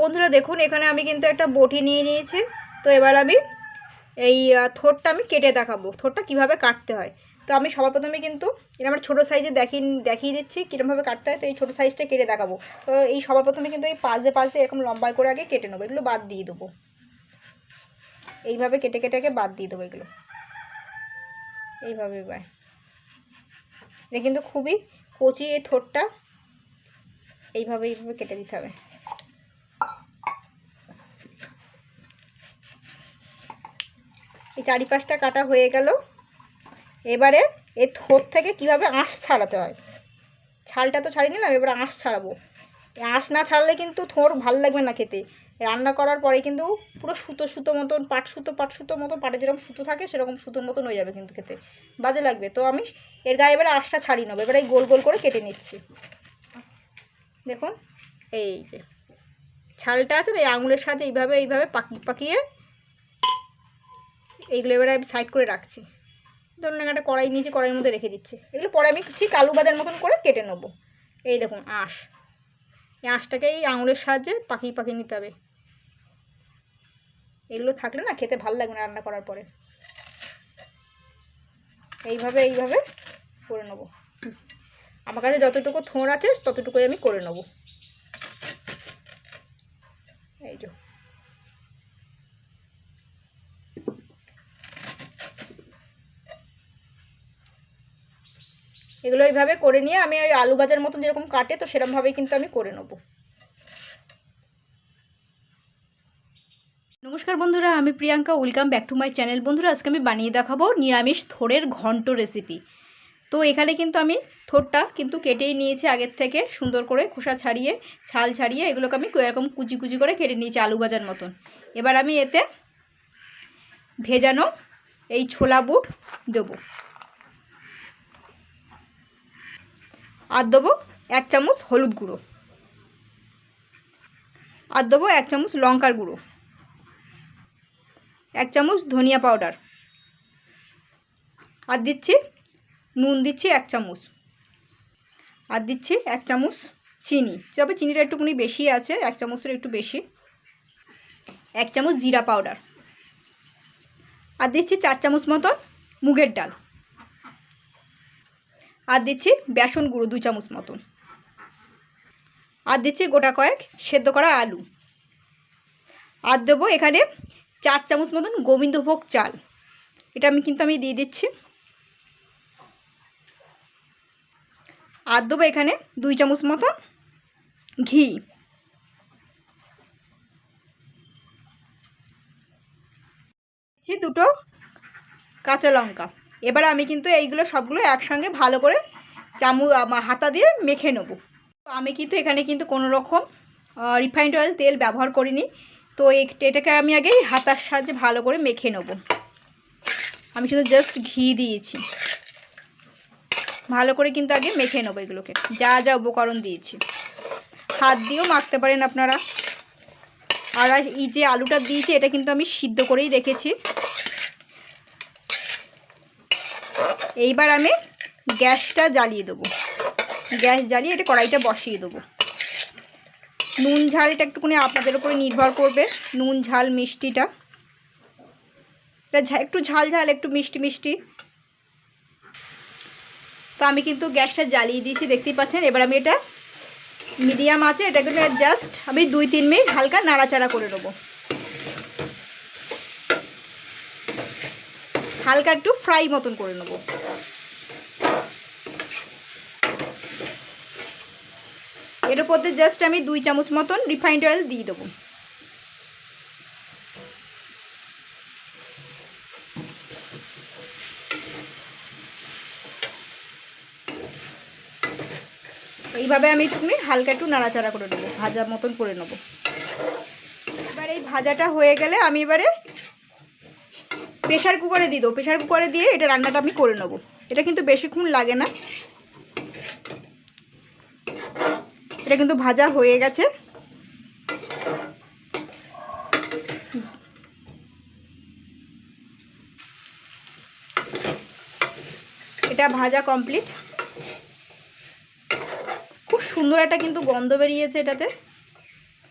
বন্ধুরা দেখুন, এখানে আমি কিন্তু একটা বটি নিয়ে নিয়েছি। তো এবার আমি এই থোরটা আমি কেটে দেখাবো থোরটা কীভাবে কাটতে হয়। তো আমি সবার প্রথমে কিন্তু এটা আমার ছোটো সাইজে দেখিয়ে দেখিয়ে দিচ্ছি কীরকমভাবে কাটতে হয়। তো এই ছোটো সাইজটা কেটে দেখাবো। তো এই সবার প্রথমে কিন্তু এই পাশ দিয়ে পাশ দিয়ে এরকম লম্বাই করে আগে কেটে নেব, এগুলো বাদ দিয়ে দেবো। এইভাবে কেটে কেটে আগে বাদ দিয়ে দেবো এগুলো। এইভাবে এটা কিন্তু খুবই কচি এই থোরটা এইভাবে এইভাবে কেটে দিতে হবে। এই চারিপাশটা কাটা হয়ে গেল। এবারে এই থোর থেকে কীভাবে আঁশ ছাড়াতে হয়? ছালটা তো ছাড়িয়ে নিলাম এবার আঁশ ছাড়াবো। আঁশ না ছাড়লে কিন্তু থোর ভালো লাগবে না খেতে। রান্না করার পরে কিন্তু পুরো সুতো সুতো মতন, পাট সুতো পাট সুতো মতন, পাটে যেরকম সুতো থাকে সেরকম সুতোর মতন হয়ে যাবে কিন্তু খেতে। বাজে লাগবে। তো আমি এর গায়ে এবারে আঁশটা ছাড়িয়ে নেব। এবারে গোল গোল করে কেটে নিচ্ছি। দেখুন, এই যে, ছালটা আছে না, এই আঙুলের সাহায্যে এইভাবে এইভাবে পাকি, পাকিয়ে এইগুলো এবারে আমি সাইড করে রাখছি। ধরুন একটা কড়াই নিয়েছি, কড়াইয়ের মধ্যে রেখে দিচ্ছি। এগুলো পরে আমি ঠিক আলু বাজার মতন করে কেটে নেব। এই দেখুন, আঁশ। এই আঁশটাকে এই আঙুলের সাহায্যে পাকিয়ে পাকিয়ে নিতে হবে। এগুলো থাকলে না খেতে ভালো লাগবে না রান্না করার পরে। এইভাবে এইভাবে করে নেব। আমার কাছে যতটুকু থোঁড় আছে, ততটুকুই আমি করে নেব। এই যে। এগুলো এইভাবে করে নিয়ে আমি ওই আলু ভাজার মতন যেরকম কাটে, তো সেরকমভাবেই কিন্তু আমি করে নেব। নমস্কার বন্ধুরা, আমি Priyanka welcome back to my channel বন্ধুরা, আজকে আমি বানিয়ে দেখাবো নিরামিষ থোড়ের ঘন্ট রেসিপি তো এখানে কিন্তু আমি থোরটা কিন্তু কেটেই নিয়েছি আগের থেকে, সুন্দর করে খোসা ছাড়িয়ে, ছাল ছাড়িয়ে, এগুলোকে আমি এরকম কুচি কুচি করে কেটে নিয়েছি আলু ভাজার মতন। এবার আমি এতে ভেজানো এই ছোলা বুট দেবো। আর দেবো এক চামচ হলুদ গুঁড়ো। আর দেবো এক চামচ লঙ্কার গুঁড়ো। এক চামচ ধনিয়া পাউডার। আর দিচ্ছি, নুন দিচ্ছি এক চামচ। আর দিচ্ছি এক চামচ চিনি। তবে চিনিটা একটুখানি বেশি আছে, এক চামচের একটু বেশি। এক চামচ জিরা পাউডার। আর দিচ্ছি চার চামচ মতন মুগের ডাল। আর দিচ্ছি বেসন গুঁড়ো দু চামচ মতন। আর দিচ্ছি গোটা কয়েক সেদ্ধ করা আলু। আর দেবো এখানে চার চামচ মতন গোবিন্দভোগ চাল। এটা আমি কিন্তু আমি দিয়ে দিচ্ছি। আর দেবো এখানে দুই চামচ মতন ঘি। দুটো কাঁচা লঙ্কা। এবার আমি কিন্তু এইগুলো সবগুলো একসঙ্গে ভালো করে চামু হাতা দিয়ে মেখে নেব। তো আমি কিন্তু এখানে কিন্তু কোনো রকম রিফাইন্ড অয়েল তেল ব্যবহার করিনি। তো এটাকে আমি আগে হাতার সাহায্যে ভালো করে মেখে নেব। আমি শুধু জাস্ট ঘি দিয়েছি। ভালো করে কিন্তু আগে মেখে নেব এগুলোকে। যা যা উপকরণ দিয়েছি। হাত দিয়েও মাখতে পারেন আপনারা। আর এই যে আলুটা দিয়েছি, এটা কিন্তু আমি সিদ্ধ করেই রেখেছি। এইবার আমি গ্যাসটা জ্বালিয়ে দেবো। গ্যাস জ্বালিয়ে এটা কড়াইটা বসিয়ে দেবো। নুন ঝালটা একটুখানি আপনাদের উপরে নির্ভর করবে, নুন ঝাল, মিষ্টিটা। এটা একটু ঝাল ঝাল, একটু মিষ্টি মিষ্টি। তো আমি কিন্তু গ্যাসটা জ্বালিয়ে দিয়েছি, দেখতেই পাচ্ছেন? এবার আমি এটা মিডিয়াম আছে এটা কিন্তু জাস্ট আমি দুই, তিন মিনিট হালকা নাড়াচাড়া করে নেব। হালকা একটু ফ্রাই মতন করে নেব। এর উপর দিয়ে জাস্ট আমি দুই চামচ মতন রিফাইন্ড অয়েল দিয়ে দেবো। এইভাবে আমি একটুখানি হালকা একটু নাড়াচাড়া করে নেব ভাজা মতন করে নেব। এবার এই ভাজাটা হয়ে গেলে আমি এবারে প্রেশার কুকারে দিয়ে দেবো। প্রেশার কুকারে দিয়ে এটা রান্নাটা আমি করে নেব। এটা কিন্তু বেশিক্ষণ লাগে না। এটা কিন্তু ভাজা হয়ে গেছে। এটা ভাজা কমপ্লিট খুব সুন্দর একটা কিন্তু গন্ধ বেরিয়েছে এটাতে।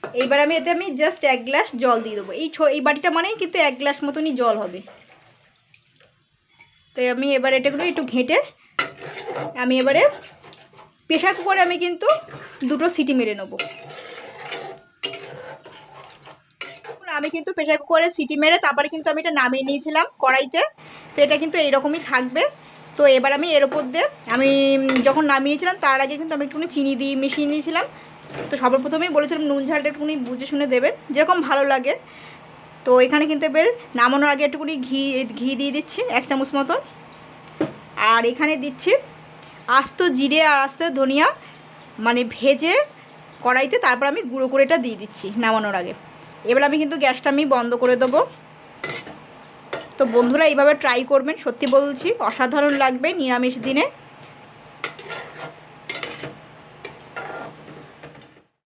এইবার আমি এতে আমি জাস্ট এক গ্লাস জল দিয়ে দেবো। এই এই বাটিটা মানেই কিন্তু এক গ্লাস মতনই জল হবে। তো আমি এবার এটাগুলো একটু ঘেঁটে আমি এবারে প্রেশার কুকারে আমি কিন্তু দুটো সিটি মেরে নেব। আমি কিন্তু প্রেশার কুকারে সিটি মেরে তারপরে কিন্তু আমি এটা নামিয়ে নিয়েছিলাম কড়াইতে। তো এটা কিন্তু এইরকমই থাকবে। তো এবার আমি এর ওপর দিয়ে আমি যখন নামিয়ে নিয়েছিলাম তার আগে কিন্তু আমি একটুখানি চিনি দিয়ে মিশিয়ে নিয়েছিলাম। তো সবার প্রথমেই বলেছিলাম নুন ঝালটা একটুখানি বুঝে শুনে দেবেন, যেরকম ভালো লাগে। তো এখানে কিন্তু এবার নামানোর আগে একটুখানি ঘি ঘি দিয়ে দিচ্ছি, এক চামচ মতন। আর এখানে দিচ্ছি আস্ত জিরে আর আস্ত ধনিয়া মানে ভেজে কড়াইতে, তারপর আমি গুঁড়ো করে এটা দিয়ে দিচ্ছি নামানোর আগে। এবার আমি কিন্তু গ্যাসটা আমি বন্ধ করে দেবো। তো বন্ধুরা, এইভাবে ট্রাই করবেন, সত্যি বলছি, অসাধারণ লাগবে নিরামিষ দিনে।